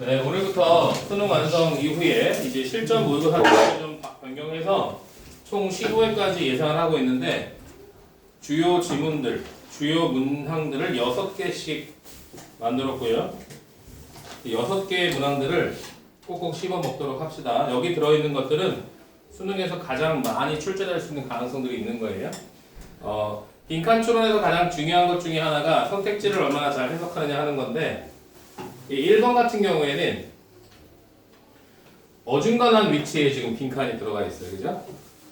네, 오늘부터 수능 완성 이후에 이제 실전 모의고사 등을 좀 바- 변경해서 총 15회까지 예상을 하고 있는데 주요 지문들, 주요 문항들을 6개씩 만들었고요. 이 6개의 문항들을 꼭꼭 씹어 먹도록 합시다. 여기 들어있는 것들은 수능에서 가장 많이 출제될 수 있는 가능성들이 있는 거예요. 어, 빈칸 추론에서 가장 중요한 것 중에 하나가 선택지를 얼마나 잘 해석하느냐 하는 건데 이 1번 같은 경우에는 어중간한 위치에 지금 빈칸이 들어가 있어요. 그죠?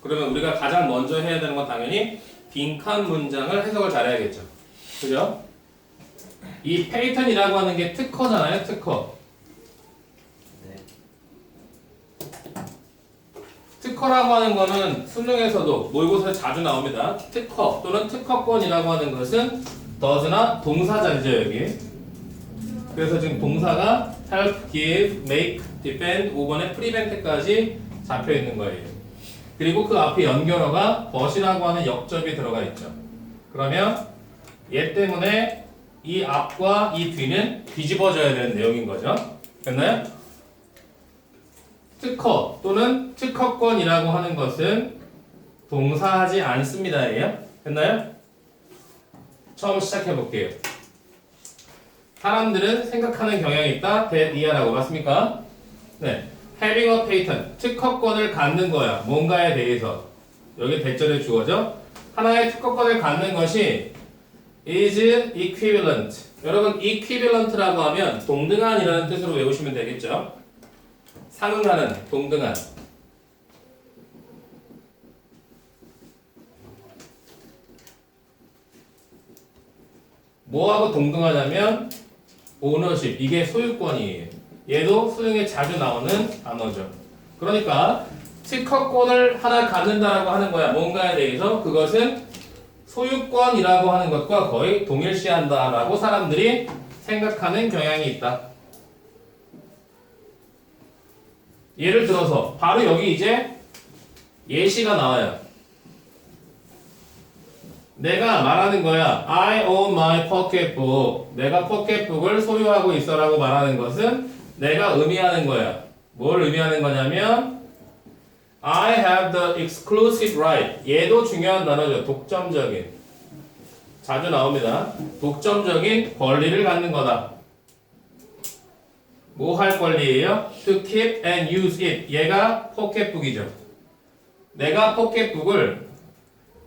그러면 우리가 가장 먼저 해야 되는 건 당연히 빈칸 문장을 해석을 잘해야겠죠. 그죠? 이 페이턴이라고 하는 게 특허잖아요. 특허. 특허라고 하는 거는 수능에서도 모의고사에 자주 나옵니다. 특허 또는 특허권이라고 하는 것은 does나 동사자죠 여기. 그래서 지금 동사가 help, give, make, defend, 5번에 prevent까지 잡혀 있는 거예요. 그리고 그 앞에 연결어가 but이라고 하는 역접이 들어가 있죠. 그러면 얘 때문에 이 앞과 이 뒤는 뒤집어져야 되는 내용인 거죠. 됐나요? 특허 또는 특허권이라고 하는 것은 동사하지 않습니다예요. 됐나요? 처음 시작해 볼게요. 사람들은 생각하는 경향이 있다. 대이하라고 맞습니까? 네. having a patent 특허권을 갖는 거야. 뭔가에 대해서 여기 대절에 주어져 하나의 특허권을 갖는 것이 is equivalent. 여러분 equivalent라고 하면 동등한이라는 뜻으로 외우시면 되겠죠. 상응하는 동등한. 뭐하고 동등하냐면 오너십 이게 소유권이에요. 얘도 수능에 자주 나오는 단어죠. 그러니까 특허권을 하나 갖는다라고 하는 거야. 뭔가에 대해서 그것은 소유권이라고 하는 것과 거의 동일시한다라고 사람들이 생각하는 경향이 있다. 예를 들어서 바로 여기 이제 예시가 나와요. 내가 말하는 거야. I own my pocketbook. 내가 포켓북을 소유하고 있어라고 말하는 것은 내가 의미하는 거야. 뭘 의미하는 거냐면 I have the exclusive right. 얘도 중요한 단어죠. 독점적인. 자주 나옵니다. 독점적인 권리를 갖는 거다. 뭐 할 권리예요? To keep and use it. 얘가 포켓북이죠. 내가 포켓북을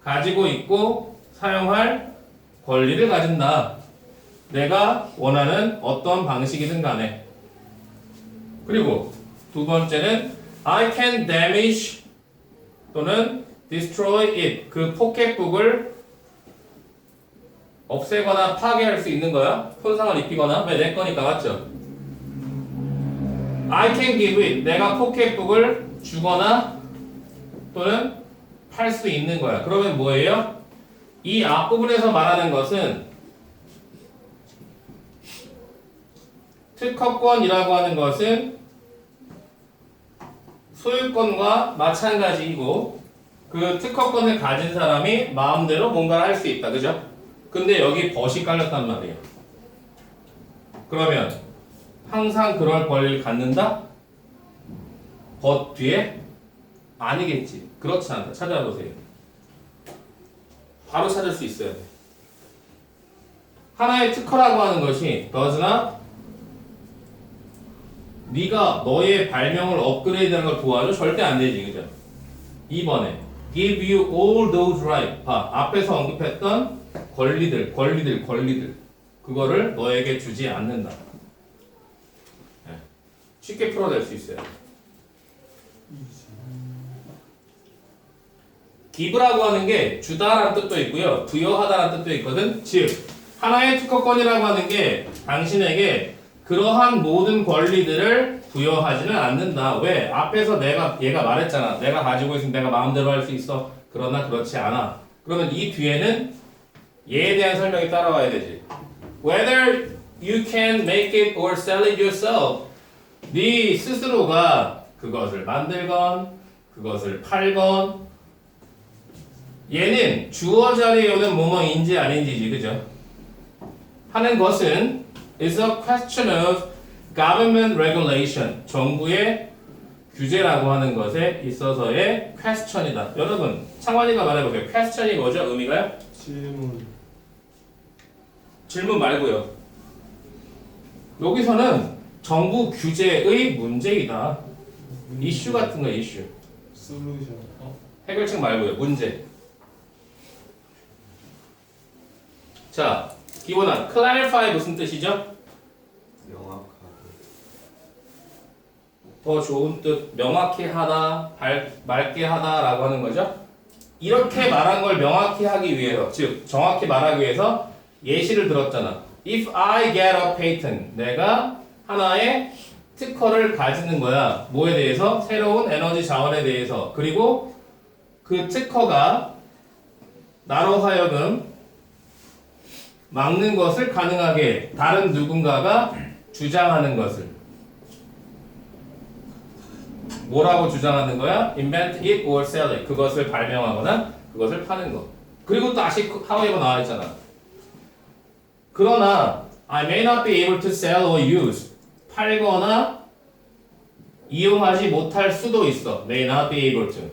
가지고 있고 사용할 권리를 가진다. 내가 원하는 어떤 방식이든 간에. 그리고 두 번째는 I can damage 또는 destroy it. 그 포켓북을 없애거나 파괴할 수 있는 거야. 손상을 입히거나. 왜 내 거니까 맞죠? I can give it. 내가 포켓북을 주거나 또는 팔 수 있는 거야. 그러면 뭐예요? 이 앞부분에서 말하는 것은 특허권이라고 하는 것은 소유권과 마찬가지이고 그 특허권을 가진 사람이 마음대로 뭔가를 할 수 있다. 그죠? 근데 여기 벗이 깔렸단 말이에요. 그러면 항상 그럴 권리를 갖는다? 벗 뒤에? 아니겠지. 그렇지 않다. 찾아보세요. 바로 찾을 수 있어야 돼. 하나의 특허라고 하는 것이 does나 네가 너의 발명을 업그레이드하는 걸 도와줘? 절대 안 되지. 그죠? 2번에 give you all those right. 봐. 앞에서 언급했던 권리들, 권리들, 권리들. 그거를 너에게 주지 않는다. 네. 쉽게 풀어낼 수 있어요. 기브라고 하는 게 주다라는 뜻도 있고요. 부여하다라는 뜻도 있거든. 즉 하나의 특허권이라고 하는 게 당신에게 그러한 모든 권리들을 부여하지는 않는다. 왜? 앞에서 내가 얘가 말했잖아. 내가 가지고 있으면 내가 마음대로 할 수 있어. 그러나 그렇지 않아. 그러면 이 뒤에는 얘에 대한 설명이 따라와야 되지. Whether you can make it or sell it yourself. 네 스스로가 그것을 만들건 그것을 팔건 얘는 주어 자리에 오는 뭐뭐인지 아닌지지 그죠? 하는 것은 is a question of government regulation, 정부의 규제라고 하는 것에 있어서의 question이다. 여러분, 창환이가 말해보세요. question이 뭐죠? 의미가요? 질문 질문 말고요. 여기서는 정부 규제의 문제이다. 이슈 같은 거 이슈. 솔루션 어? 해결책 말고요. 문제. 자, 기본한 clarify 무슨 뜻이죠? 명확하게 더 좋은 뜻, 명확히 하다, 발, 맑게 하다라고 하는 거죠. 이렇게 말한 걸 명확히 하기 위해서, 즉 정확히 말하기 위해서 예시를 들었잖아. If I get a patent, 내가 하나의 특허를 가지는 거야. 뭐에 대해서? 새로운 에너지 자원에 대해서. 그리고 그 특허가 나로 하여금 막는 것을 가능하게 다른 누군가가 주장하는 것을 뭐라고 주장하는 거야? invent it or sell it. 그것을 발명하거나 그것을 파는 거. 그리고 또 아시 하우에버 나와 있잖아. 그러나 I may not be able to sell or use. 팔거나 이용하지 못할 수도 있어. may not be able to.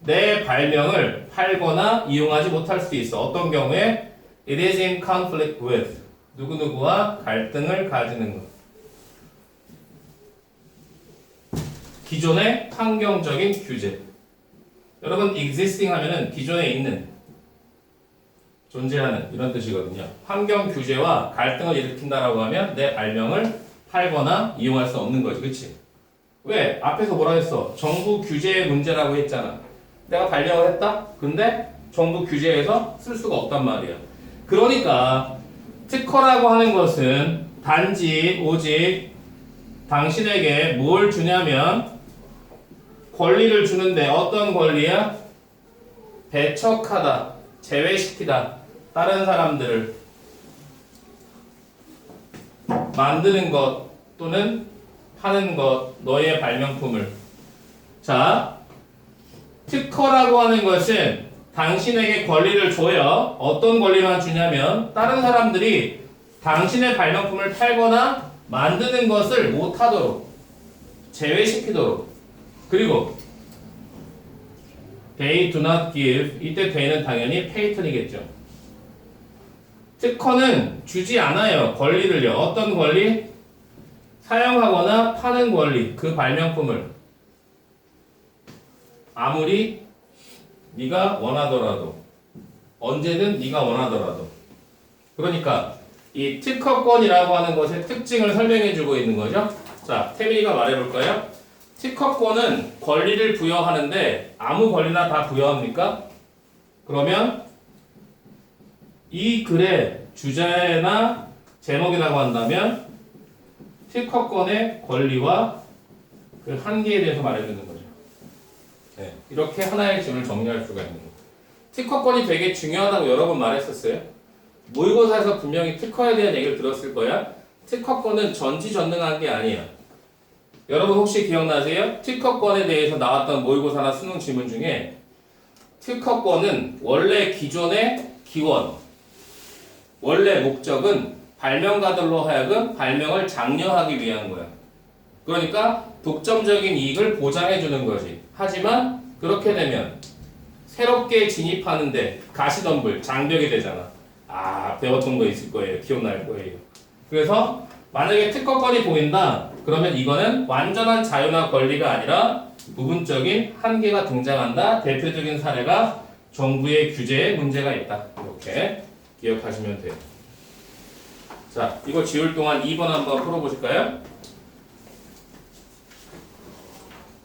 내 발명을 팔거나 이용하지 못할 수 있어. 어떤 경우에 it is in conflict with 누구누구와 갈등을 가지는 것. 기존의 환경적인 규제. 여러분 existing 하면은 기존에 있는 존재하는 이런 뜻이거든요. 환경 규제와 갈등을 일으킨다라고 하면 내 발명을 팔거나 이용할 수 없는 거지, 그렇지? 왜? 앞에서 뭐라 했어? 정부 규제의 문제라고 했잖아. 내가 발명을 했다? 근데 정부 규제에서 쓸 수가 없단 말이야. 그러니까 특허라고 하는 것은 단지 오직 당신에게 뭘 주냐면 권리를 주는데 어떤 권리야? 배척하다, 제외시키다, 다른 사람들을 만드는 것 또는 하는 것, 너의 발명품을. 자, 특허라고 하는 것은 당신에게 권리를 줘요. 어떤 권리만 주냐면 다른 사람들이 당신의 발명품을 팔거나 만드는 것을 못하도록 제외시키도록 그리고 they do not give 이때 they는 당연히 페이턴이겠죠. 특허는 주지 않아요. 권리를요. 어떤 권리? 사용하거나 파는 권리. 그 발명품을 아무리 네가 원하더라도 언제든 네가 원하더라도 그러니까 이 특허권이라고 하는 것의 특징을 설명해 주고 있는 거죠. 자, 태민이가 말해 볼까요? 특허권은 권리를 부여하는데 아무 권리나 다 부여합니까? 그러면 이 글의 주제나 제목이라고 한다면 특허권의 권리와 그 한계에 대해서 말해주는 거죠. 네, 이렇게 하나의 질문을 정리할 수가 있는 거예요. 특허권이 되게 중요하다고 여러 번 말했었어요. 모의고사에서 분명히 특허에 대한 얘기를 들었을 거야. 특허권은 전지전능한 게 아니야. 여러분 혹시 기억나세요? 특허권에 대해서 나왔던 모의고사나 수능 질문 중에 특허권은 원래 기존의 기원, 원래 목적은 발명가들로 하여금 발명을 장려하기 위한 거야. 그러니까 독점적인 이익을 보장해 주는 거지. 하지만 그렇게 되면 새롭게 진입하는데 가시덤불, 장벽이 되잖아. 아, 배웠던 거 있을 거예요. 기억날 거예요. 그래서 만약에 특허권이 보인다. 그러면 이거는 완전한 자유나 권리가 아니라 부분적인 한계가 등장한다. 대표적인 사례가 정부의 규제에 문제가 있다. 이렇게 기억하시면 돼요. 자, 이거 지울 동안 2번 한번 풀어보실까요?